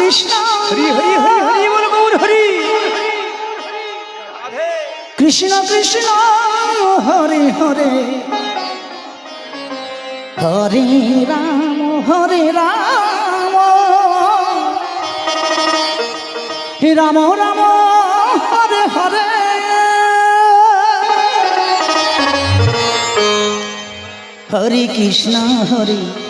Krishna Hari Hari Hari Hari, বল Gour Hari. Krishna Krishna, Hare Hare. হরে Ram হরে Ram. Ram Ram, Hare Hare. হরে Krishna, হরে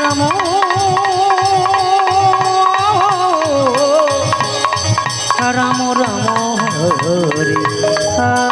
Ram. Ram Ram হরে।